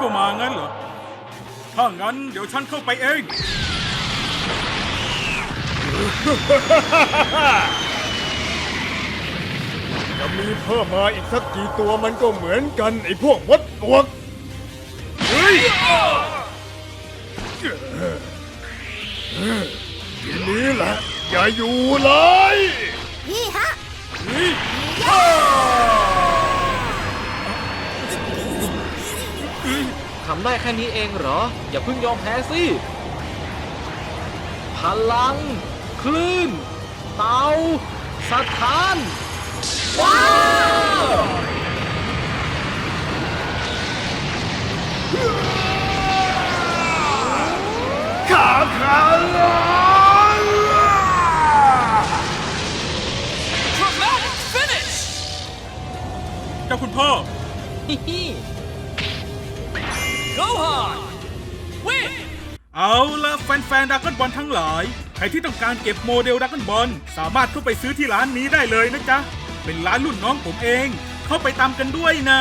ก็มางั้นเหรอ ถ้างั้นเดี๋ยวฉันเข้าไปเอง จะมีเพิ่มมาอีกสักกี่ตัวมันก็เหมือนกัน ไอ้พวกมดปลวกเฮ้ยทีนี้แหละ อย่าอยู่เลยพี่ฮะ ทำได้แค่นี้เองเหรอ อย่าเพิ่งยอมแพ้สิ พลัง คลื่น เตาสถานว้าวขาขาลอยเจ้าคุณพ่อ go hard win เอาละแฟนๆดักกอนบอลทั้งหลาย ใครที่ต้องการเก็บโมเดลดักกอนบอลสามารถเข้าไปซื้อที่ร้านนี้ได้เลยนะจ๊ะ เป็นร้านรุ่นน้องผมเอง เข้าไปตามกันด้วยนะ